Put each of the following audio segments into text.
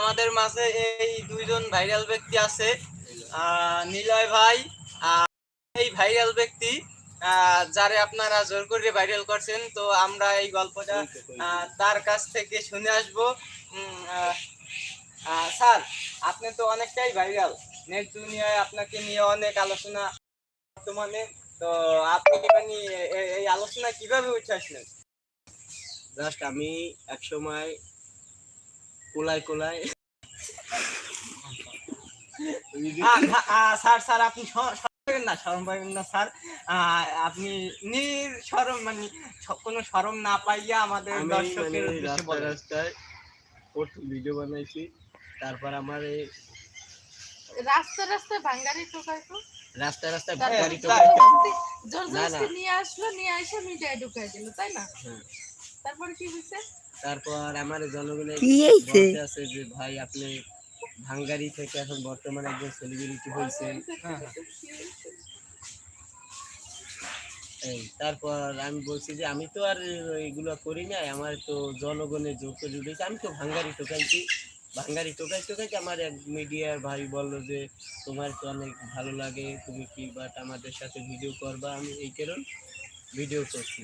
আমাদের মাঝে এই দুইজন ভাইরাল ব্যক্তি আছে নিলয় ভাই এই ভাইরাল ব্যক্তি যারে আপনারা জোর করে ভাইরাল করছেন, তো আমরা এই গল্পটা তার কাছ থেকে শুনে আসব। স্যার, আপনি তো অনেকটাই ভাইরাল নেট দুনিয়ায় আপনাকে নিয়ে অনেক আলোচনা বর্তমানে, তো আপনি মানে এই আলোচনা কীভাবে উঠে আসলেন? জাস্ট আমি এক সময় কোলায় কোলায় আ- আ- আ- স্যার স্যার আপনি সরম না পাবেন না স্যার আপনি নির সরম মানে কোনো সরম না পাইয়া আমাদের মানে দর্শকের রাস্তায় রাস্তায় প্রথম ভিডিও বানাইছি তারপর আমার এই রাস্তা রাস্তায় ভাঙ্গারি টোকাই তো রাস্তায় রাস্তায় তারপর গাড়ি তাই। টোকাইতে জোর। জবরদস্তি নিয়ে আসলো নিয়ে এসে মিডিয়ায় ঢুকাই দিল তাই না হ্যাঁ। তারপর কি হয়েছে তারপর আমার জনগণের কি? বলতে আছে যে ভাই আপনি ভাঙ্গারি থেকে এখন বর্তমানে একজন সেলিব্রিটি হয়েছেন। হ্যাঁ, এই তারপর আমি বলছি যে আমি তো আর এগুলো করি না আমার তো জনগণের যোগ করে উঠেছে আমি তো ভাঙ্গারি টোকাইছি ভাঙ্গারি টোকাই টোকাইতে আমার এক মিডিয়ার ভাই বলল যে তোমার তো অনেক ভালো লাগে। তুমি কি বাট আমাদের সাথে ভিডিও করবা? আমি এই কারণ ভিডিও করছি।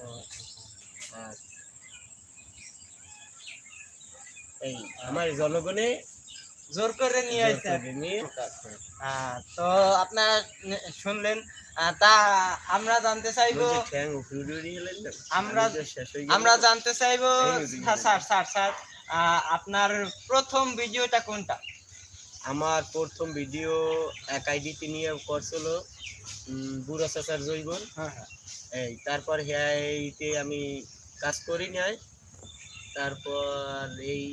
ও, আর এই। আমার জনগণে জোর করে নিয়ে আসছে তো আপনার শুনলেন তা আমরা জানতে চাইব? আমরা- হয়ে আমরা জানতে চাইব স্যার স্যার স্যার স্যার আপনার প্রথম ভিডিওটা কোনটা? আমার প্রথম ভিডিও এক আইডিতে নিয়ে করছিল বুড়া চাচার জৈবন হ্যাঁ হ্যাঁ। এই তারপর হ্যাঁ এইতে আমি কাজ করি নাই। তারপর এই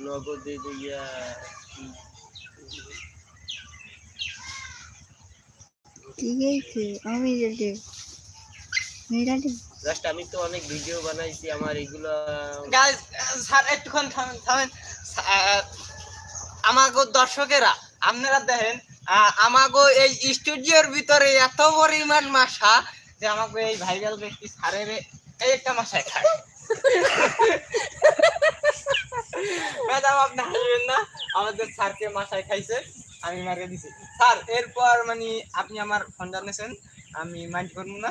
নগদে হয়েছে আমি যেতে মেয়েরাটি জাস্ট আমি তো অনেক ভিডিও বানাইছি আমার এগুলো স্যার একটুক্ষণ থামেন থামেন। আমাগো দর্শকেরা আপনারা দেখেন আহ, আমাগো এই স্টুডিওর ভিতরে এত পরিমাণ মাসা যে আমাকে এই ভাইরাল ব্যক্তি স্যারের এই একটা মাসায় খায়। ম্যাডাম, আপনি হাসবেন না। আমাদের স্যারকে মাসায় খাইছে, আমি মারে দিছি। স্যার, এরপর মানে আপনি আমার ফোনটা নিয়েছেন আমি মাইন্ড করব না।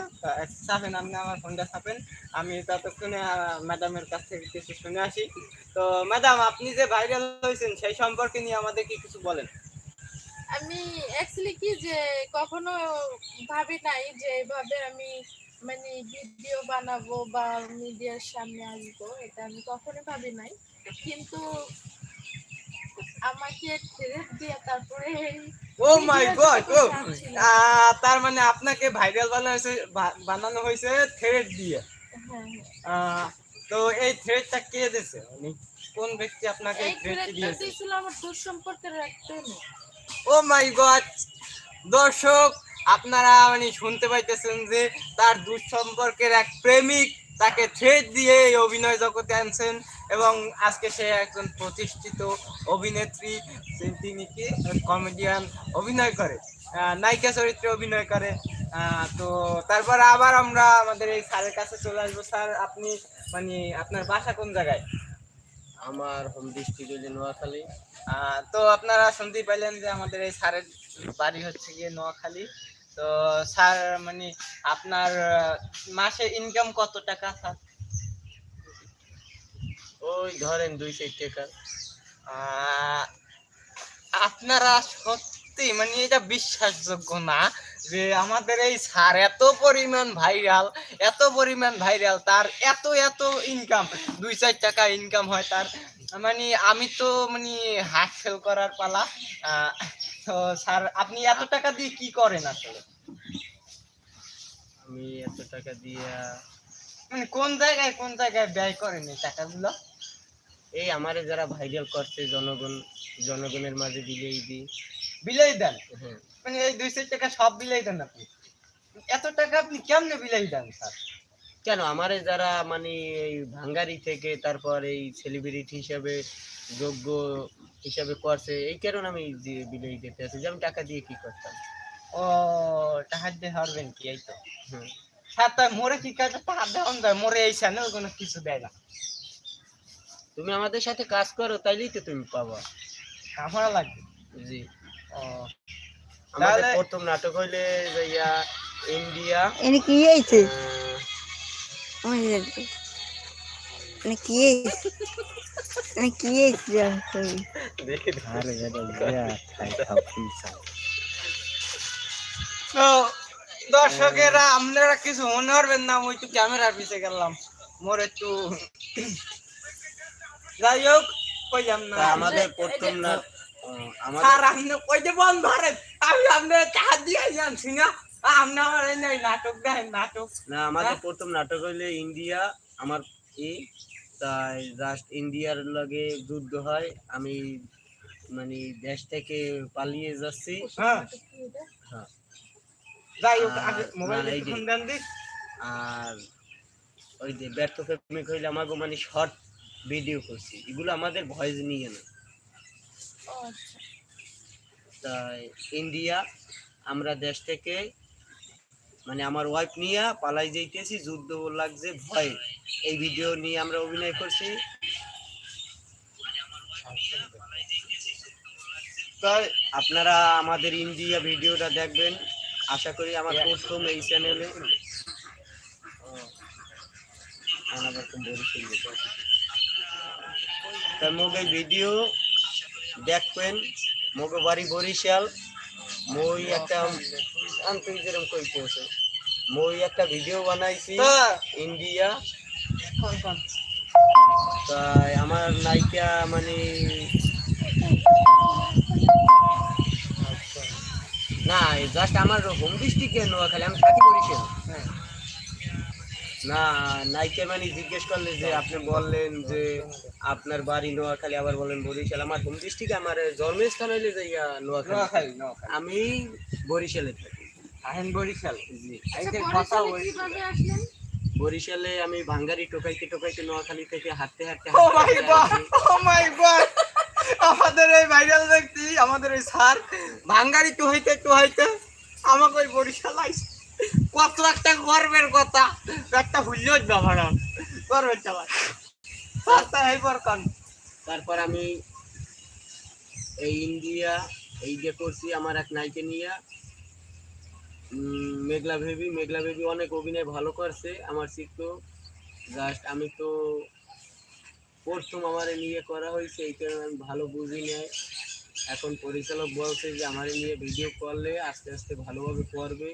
চাপেন, আপনি আমার ফোনটা চাপেন। আমি ততক্ষণে ম্যাডামের কাছ থেকে কিছু শুনে আসি। তো ম্যাডাম, আপনি যে ভাইরাল হয়েছেন, সেই সম্পর্কে নিয়ে আমাদেরকে কিছু বলেন। আমি অ্যাকচুয়ালি কি যে কখনো ভাবি নাই যে এভাবে আমি মানে ভিডিও বানাবো বা মিডিয়ার সামনে আসব এটা আমি কখনো ভাবি নাই। কিন্তু আমাকে থ্রেট দিয়ে তারপরে ও মাই গড ও তার মানে আপনাকে ভাইরাল বানানো হয়েছে বানানো হয়েছে থ্রেড দিয়ে। হ্যাঁ হ্যাঁ। তো এই থ্রেডটা কে দিয়েছে মানে কোন ব্যক্তি আপনাকে এই থ্রেডটি দিয়েছে? দিয়েছিল আমার দুঃসম্পর্কের একটা ও মাই গড দর্শক আপনারা মানে শুনতে পাইতেছেন যে তার দুঃসম্পর্কের এক প্রেমিক তাকে থ্রেড দিয়ে এই অভিনয় জগতে আনছেন এবং আজকে সে একজন প্রতিষ্ঠিত অভিনেত্রী তিনি কি? কমেডিয়ান অভিনয় করে নায়িকা চরিত্রে অভিনয় করে। তো তারপর আবার আমরা আমাদের এই স্যারের কাছে চলে আসব। স্যার আপনি মানে আপনার বাসা কোন জায়গায়? আমার হোম ডিস্ট্রিক্ট হইলে নোয়াখালী। তো আপনারা শুনতেই পাইলেন যে আমাদের এই স্যারের বাড়ি হচ্ছে গিয়ে নোয়াখালী। তো স্যার মানে আপনার মাসে ইনকাম কত টাকা স্যার? ওই ধরেন দুই চার টাকা আপনারা সত্যি মানে এটা বিশ্বাসযোগ্য না যে আমাদের এই স্যার এত পরিমাণ ভাইরাল এত পরিমাণ ভাইরাল তার এত এত ইনকাম দুই চার টাকা ইনকাম হয় তার। মানে আমি তো মানে হাট ফেল করার পালা। আহ, তো স্যার আপনি এত টাকা দিয়ে কি করেন আসলে? আমি এত টাকা দিয়া মানে কোন জায়গায় কোন জায়গায় ব্যয় করেন এই টাকাগুলো? এই আমারে যারা ভাইরাল করছে জনগণ জনগণের মাঝে দিলেই দিই। বিলাই দেন? হ্যাঁ। মানে এই দুই চার টাকা সব বিলাই দেন আপনি? এত টাকা আপনি কেমনে বিলাই দেন স্যার? কেন? আমারে যারা মানে এই ভাঙ্গারি থেকে তারপর এই সেলিব্রিটি হিসাবে যোগ্য হিসাবে করছে এই কারণে আমি বিলই দিতে আছি যে আমি টাকা দিয়ে কি করতাম? ও টাকা দিয়ে হারবেন কি এই তো। হুম। মোরে কি কাজে যায় মোরে এই কোনো কিছু দেয় না। তুমি আমাদের সাথে কাজ করো তাইলেই তো তুমি পাবা। আমার লাগবে। জি। ও। আমাদের প্রথম নাটক হইলে যাইয়া ইন্ডিয়া এনে কি হয়েছে আহ, আমি জানি এনে কি হয়েছে এনে কি হয়েছে দেখে আরে এটা খাই খাও পিসা তো দর্শকেরা আপনারা কিছু মনে করবেন না আমি একটু ক্যামেরার পিছে গেলাম। মোর একটু যাই হোক কইলাম না। আমাদের প্রথম স্যার আপনি কই যে বন্ধ ধরেন আমি আপনার দিয়ে না। আপনি আমার এই নাটক দেখেন নাটক। না আমাদের হ্যাঁ? প্রথম নাটক হইলে ইন্ডিয়া আমার ই তাই জাস্ট ইন্ডিয়ার লগে যুদ্ধ হয়। আমি মানে দেশ থেকে পালিয়ে যাচ্ছি। হ্যাঁ। হ্যাঁ। যাই হোক আগে মোবাইল ফোন দেন দিস। আর ওই যে ব্যর্থ প্রেমিক হইলে আমাকে মানে শর্ট ভিডিও করছি। এগুলো আমাদের ভয়েস নিয়ে না। আচ্ছা। তাই ইন্ডিয়া আমরা দেশ থেকে মানে আমার ওয়াইফ নিয়ে পালাই যাইতেছি যুদ্ধ লাগছে ভয়। এই ভিডিও নিয়ে আমরা অভিনয় করছি। তাই আপনারা আমাদের ইন্ডিয়া ভিডিওটা দেখবেন। আশা করি আমার প্রথম এই চ্যানেলে তাই মোক ভিডিও দেখবেন মগে বাড়ি বরিশাল মই একটা আনতে যেরকম কই পৌঁছে মই একটা ভিডিও বানাইছি ইন্ডিয়া তাই আমার নায়িকা মানে না জাস্ট আমার হোম ডিস্ট্রিক্টে নোয়াখালী আমি থাকি বরিশাল। হ্যাঁ। না নাইকে মানে জিজ্ঞেস করলে যে আপনি বললেন যে আপনার বাড়ি নোয়াখালী আবার বলেন বরিশাল। আমার হোম ডিস্ট্রিক্ট আমার জন্মস্থান হইলে যাইয়া নোয়াখালী। আমি বরিশালে থাকি। আহেন বরিশাল। জি। আচ্ছা, যে কথা বরিশালে আমি ভাঙ্গারি টোকাইতে টোকাইতে নোয়াখালী থেকে হাঁটতে হাঁটতে ও মাই গড ও মাই গড আমাদের এই ভাইরাল ব্যক্তি, আমাদের এই স্যার ভাঙ্গারি টু হইতে টু হইতে, আমাকে ওই বরিশাল আইস কত একটা গর্বের কথা। একটা ভুলিও ব্যবহার গর্বের চালাই স্যার তা পর কান। তারপর আমি এই ইন্ডিয়া, এই যে করছি আমার এক নাইকে নিয়ে মেঘলা ভেবি মেঘলা ভেবি অনেক অভিনয় ভালো করছে। আমার শিখতো। জাস্ট আমি তো প্রথম আমার নিয়ে করা হয়েছে এই কারণে আমি ভালো বুঝি নাই। এখন পরিচালক বলছে যে আমার নিয়ে ভিডিও করলে আস্তে আস্তে ভালোভাবে করবে।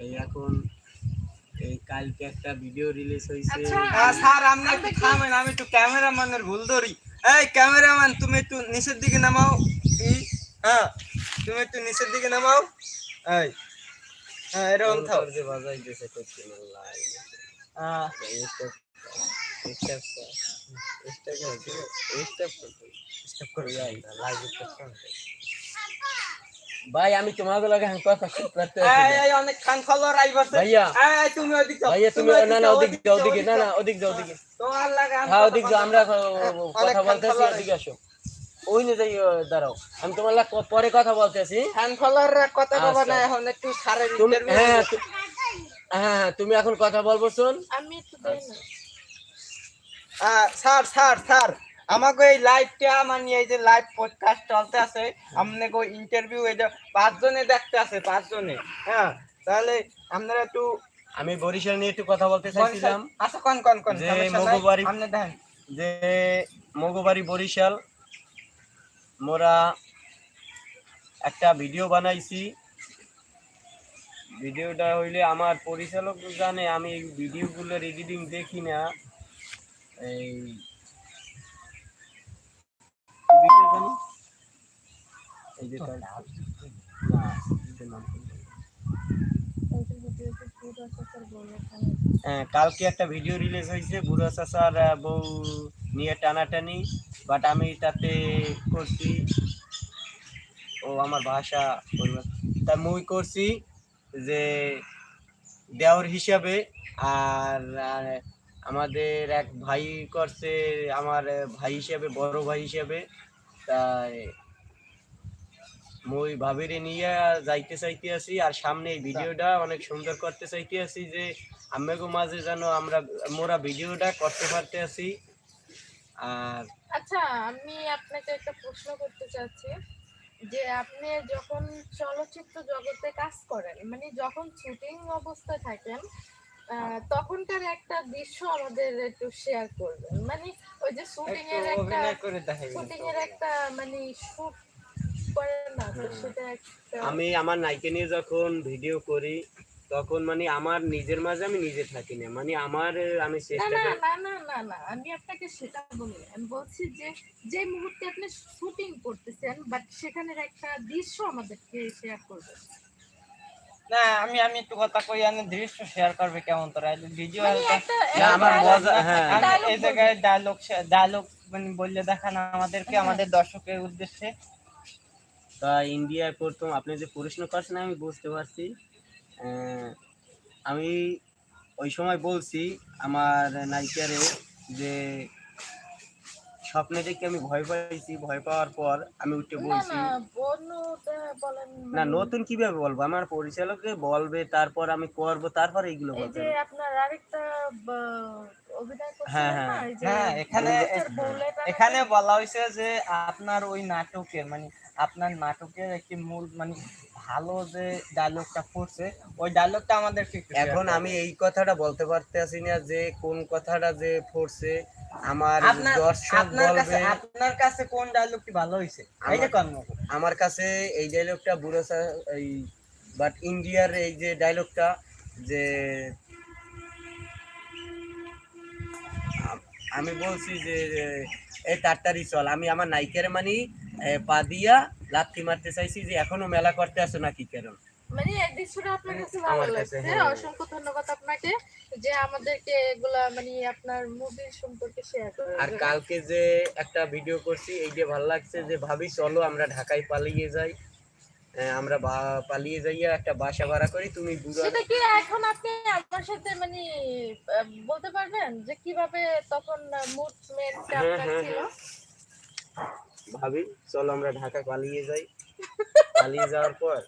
এই এখন এই কালকে একটা ভিডিও রিলিজ হয়েছে। আচ্ছা। স্যার আপনি একটু থামেন আমি একটু ক্যামেরাম্যানের ভুল ধরি। এই ক্যামেরাম্যান তুমি একটু নিচের দিকে নামাও। হ্যাঁ তুমি একটু নিচের দিকে নামাও। এই হ্যাঁ এরকম থাও। যে বাজাইতেছে করছে না লাইভ আহ, ভাই আমি তোমাকে লাগে হাঁ কথা করতে এই, এই, অনেক খান ফলোয়ার আইবছে ভাইয়া। এই, এই, তুমি ওদিক যাও ভাইয়া তুমি না না ওদিক যাও ওদিকে না না ওদিক যাও ওদিকে। তোমার লাগে হ্যাঁ ওদিক যাও আমরা কথা বলতেছি ওদিকে আসো। ওই যাই দাঁড়াও আমি তোমার পরে কথা বলতেছি কথা বলবা আচ্ছা। না এখন একটু সারের ইন্টারভিউ হ্যাঁ হ্যাঁ হ্যাঁ, তুমি এখন কথা বলব শোন। আমি একটু দেই না। স্যার স্যার স্যার আমাকে এই লাইভটা মানে এই যে লাইভ পডকাস্ট চলতে আছে আপনাকে ইন্টারভিউ এই যে পাঁচজনে দেখতে আছে পাঁচজনে হ্যাঁ তাহলে আপনারা একটু আমি বরিশাল নিয়ে একটু কথা বলতে চাইছিলাম। আচ্ছা কোন কোন কোন যে মগবাড়ি- আপনি দেখেন। যে মগবাড়ি বরিশাল মোরা একটা ভিডিও বানাইছি। ভিডিওটা হইলে আমার পরিচালক জানে আমি এই ভিডিওগুলোর এডিটিং দেখি না। এই হ্যাঁ, কালকে একটা ভিডিও রিলিজ হয়েছে বুড়ো আহ, বউ নিয়ে টানাটানি বাট আমি তাতে করছি। ও আমার ভাষা তা মুই করছি যে দেওর হিসাবে আর আমাদের এক ভাই করছে, আমার ভাই হিসাবে, বড় ভাই হিসাবে। তাই মই ভাবিরে নিয়ে যাইতে চাইতে আছি, আর সামনে এই ভিডিওটা অনেক সুন্দর করতে চাইতে আছি যে আমাকে মাঝে যেন আমরা, মোরা ভিডিওটা করতে পারতে আছি। আর আচ্ছা আমি আপনাকে একটা প্রশ্ন করতে চাচ্ছি যে, আপনি যখন চলচ্চিত্র জগতে কাজ করেন মানে যখন শুটিং অবস্থায় থাকেন তখনকার একটা দৃশ্য আমাদের একটু শেয়ার করবেন। মানে ওই যে শুটিং এর একটা শুটিং এর একটা মানে শুট আমি আমার নাইকে নিয়ে যখন ভিডিও করি তখন মানে আমার নিজের মাঝে আমি নিজে থাকি না। মানে আমার আমি না চেষ্টা না না না না না আমি আপনাকে সেটা বলি আমি বলছি যে যে মুহূর্তে আপনি শুটিং করতেছেন বাট সেখানের একটা দৃশ্য আমাদেরকে শেয়ার করবেন। না আমি আমি একটু কথা কই আমি দৃশ্য শেয়ার করবে কেমন তোরা ভিডিও মানে হালকা না, আমার মজা, হ্যাঁ। এই জায়গায় ডায়লগ ডায়লগ মানে বললে দেখানো আমাদেরকে হ্যাঁ। আমাদের দর্শকের উদ্দেশ্যে তা ইন্ডিয়ায় প্রথম আপনি যে প্রশ্ন করছেন আমি বুঝতে পারছি আহ, আমি ওই সময় বলছি আমার নায়িকারে যে স্বপ্নে দেখে আমি ভয় পাইছি ভয় পাওয়ার পর আমি উঠে বলছি না মানে নতুন কীভাবে বলব? আমার পরিচালককে বলবে তারপর আমি করব তারপর এইগুলো বলব আপনার আরেকটা হ্যাঁ, হ্যাঁ। হ্যাঁ এখানে বলা হয়েছে যে আপনার ওই নাটকের মানে আপনার নাটকের একটি মূল মানে ভালো যে ডায়লগটা পড়ছে ওই ডায়লগটা share এখন আমি এই কথাটা বলতে পারতে পারতেছি না যে কোন কথাটা যে পড়ছে আমার আপনার দর্শক আপনার বলবে। আপনার কাছে কোন ডায়লগটি ভালো হয়েছে? এই যে আমার- কর্ম আমার কাছে এই ডায়লগটা বুড়ো এই বাট ইন্ডিয়ার এই যে ডায়লগটা যে আম- বলছি যে এই তাড়াতাড়ি চল। আমি আমার নাইকের মানে পা দিয়া লাথি মারতে চাইছি যে এখনও মেলা করতে আসো নাকি কেন? মানে এই দৃশ্যটা আপনার কাছে ভালো লাগছে। হ্যাঁ। অসংখ্য ধন্যবাদ আপনাকে যে আমাদেরকে এগুলা মানে আপনার মুভির সম্পর্কে শেয়ার আর কালকে যে একটা ভিডিও করছি এই যে ভালো লাগছে যে ভাবি চলো আমরা ঢাকায় পালিয়ে যাই। আমরা পালিয়ে যাইয়া একটা বাসা ভাড়া করি তুমি বুড়ো সেটা কি এখন আপনি আমার সাথে মানে বলতে পারবেন যে কীভাবে তখন মুভমেন্টটা হ্যাঁ, আপনার হ্যাঁ, ছিল? ভাবি চলো আমরা ঢাকা পালিয়ে যাই। পালিয়ে যাওয়ার পর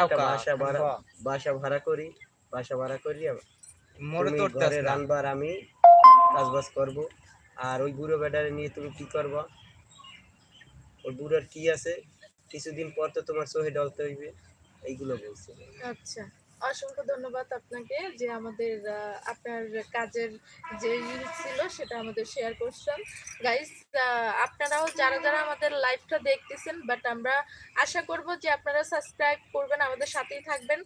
একটা বাসা ভাড়া বাসা ভাড়া করি বাসা ভাড়া করি মোরে তুমি তোরতে ঘরে রান্নার আমি কাজবাজ করব। আর ওই বুড়ো বেটারে নিয়ে তুমি কি করবা? ওই বুড়োর কি আছে? কিছুদিন পর তো তোমার চোখে ডলতে হইবে এইগুলো বলছি। আচ্ছা। অসংখ্য ধন্যবাদ আপনাকে যে আমাদের আপনার কাজের যে রিল ছিল সেটা আমাদের শেয়ার করছেন। গাইস আপনারাও যারা যারা আমাদের লাইভটা দেখতেছেন বাট আমরা আশা করব যে আপনারা সাবস্ক্রাইব করবেন, আমাদের সাথেই থাকবেন।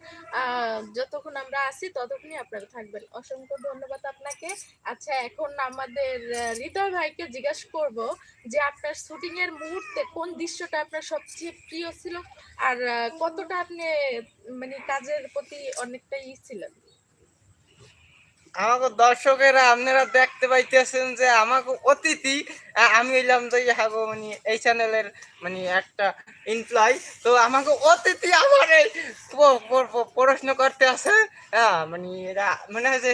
যতক্ষণ আমরা আসি ততক্ষণই আপনারা থাকবেন। অসংখ্য ধন্যবাদ আপনাকে। আচ্ছা এখন আমাদের হৃদয় ভাইকে জিজ্ঞাসা করব যে আপনার শুটিং এর মুহূর্তে কোন দৃশ্যটা আপনার সবচেয়ে প্রিয় ছিল? আর কতটা আপনি মানে কাজের প্রতি আমাকে দর্শকেরা আপনারা দেখতে পাইতেছেন যে আমাকে অতিথি আমি যে মানে এই চ্যানেলের মানে একটা এমপ্লয় তো আমাকে অতিথি আমার এই প্রশ্ন করতে আছে হ্যাঁ মানে এরা মনে হয় যে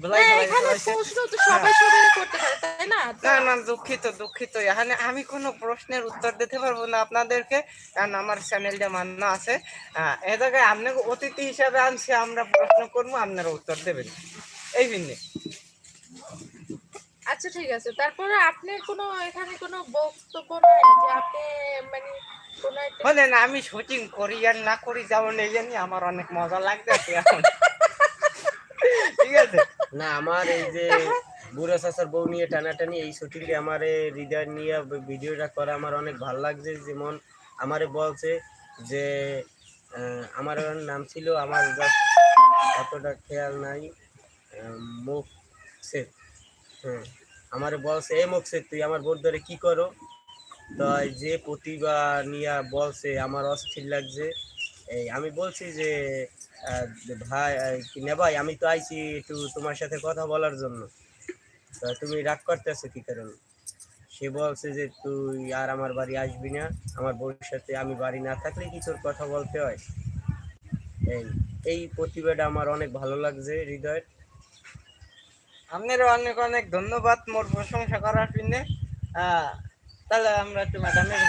হ্যাঁ ভুলাই না, এখানে প্রশ্ন তো সবাই সবাই করতে পারে তাই না? না না দুঃখিত দুঃখিত। এখানে আমি কোনো প্রশ্নের উত্তর দিতে পারব না আপনাদেরকে। কারণ আমার চ্যানেলটা মান্য আছে। এ জায়গায় আপনাকে অতিথি হিসাবে আনছি আমরা প্রশ্ন করব আপনারা উত্তর দেবেন। এই বিন্দে আচ্ছা ঠিক আছে। তারপরে আপনি কোনো এখানে কোনো বক্তব্য নাই যে আপনি মানে বলেন আমি শুটিং করি আর না করি যেমন এই জানি আমার অনেক মজা লাগতেছে এখন। ঠিক আছে? না আমার এই যে বুড়ো চাচার বউ নিয়ে টানাটানি এই শুটিংয়ে আমার হৃদয় নিয়ে ভিডিওটা করা আমার অনেক ভালো লাগছে। যেমন আমারে বলছে যে আমার নাম ছিল আমার অতটা খেয়াল নাই আহ, মুখ সে হ্যাঁ আমারে বলছে এ মুখ সে তুই আমার বোর ধরে কী করো? তাই যে প্রতিভা নিয়ে বলছে আমার অস্থির লাগছে। এই আমি বলছি যে ভাই আহ, কি না ভাই আমি তো আইছি একটু তোমার সাথে কথা বলার জন্য। তা তুমি রাগ করতেছো কি কারণে? সে বলছে যে তুই আর আমার বাড়ি আসবি না। আমার বউর সাথে আমি বাড়ি না থাকলে কি তোর কথা বলতে হয়? এই এই প্রতিভাটা আমার অনেক ভালো লাগছে হৃদয় আপনারও অনেক অনেক ধন্যবাদ মোর প্রশংসা করার জন্য। তাহলে আমরা একটু ম্যাডামের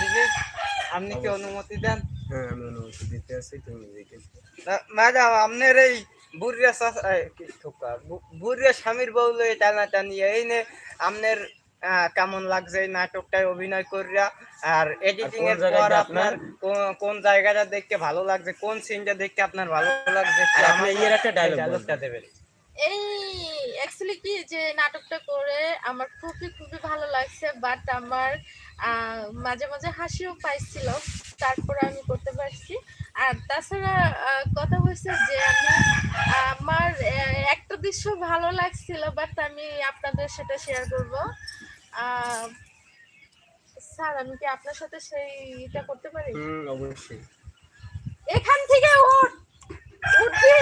আপনি কি অনুমতি দেন? হ্যাঁ আমি অনুমতি দিতে আছি তুমি দেখেছ ম্যাডাম আপনার এই বুড়িয়া ঠোকা, বুড়িয়া স্বামীর বউ লয়ে টানা টানি এই নে আহ, কেমন লাগছে এই নাটকটায় অভিনয় করিয়া? আর এডিটিং এর পর আপনার কোন- জায়গাটা দেখতে ভালো লাগছে কোন সিনটা দেখতে আপনার ভালো লাগছে আপনি এর একটা ডায়লগটা দেবেন। এই অ্যাকচুয়ালি কি যে নাটকটা করে আমার খুবই খুবই ভালো লাগছে বাট আমার আহ, মাঝে মাঝে হাসিও পাইছিল। তারপরে আমি করতে পারছি। আর তাছাড়া কথা হয়েছে যে আমি আমার একটা দৃশ্য ভালো লাগছিল বাট আমি আপনাদের সেটা শেয়ার করব। স্যার আমি কি আপনার সাথে সেই সেইটা করতে পারি? অবশ্যই। এখান থেকে ওঠ উঠবি!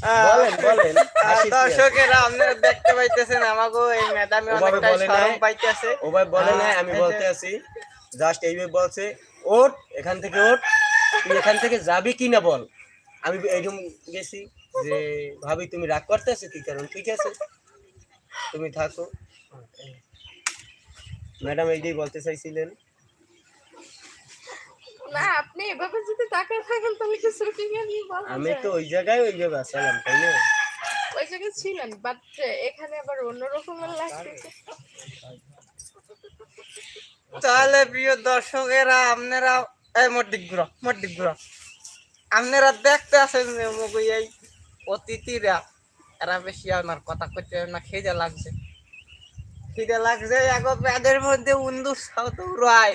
বলেন বলেন আহ, হাসি কি আছে? দর্শকেরা আপনারা দেখতে পাইতেছেন আমাগো এই ম্যাডামে ওভাবে শরম পাইতেছে। ও ভাই বলে নাই আমি বলতে আছি জাস্ট এইভাবে বলছে ওঠ এখান থেকে ওঠ তুই এখান থেকে যাবি কি না বল? আমি এইরকম গেছি যে ভাবি তুমি রাগ করতেছো কি কারণ? ঠিক আছে তুমি থাকো। ম্যাডাম এইটাই বলতে চাইছিলেন না আপনি এভাবে যদি তাকায় থাকেন তাহলে কি নিয়ে আমি তো ওই জায়গায় ওইভাবে আসলাম তাই না? ওই জায়গায় ছিলেন বাট এখানে আবার অন্য রকমের লাগতেছে তাহলে প্রিয় দর্শকেরা আপনারা এই মর্দিক গুড়া মর্দিক গুড়া আপনারা দেখতে আছেন যে মগই এই অতিথিরা এরা বেশি আমার কথা করতে না খিদে লাগছে। খিদে লাগছে এখন পেটের মধ্যে উন্দুর সাউথ উড়ায়।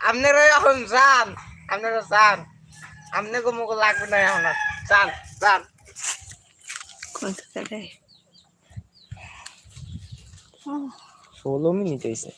আপনারা এখন যান আপনারা যান। আপনাকে মুখ লাগবে না এখন আর। যান যান। ষোলো মিনিট হয়েছে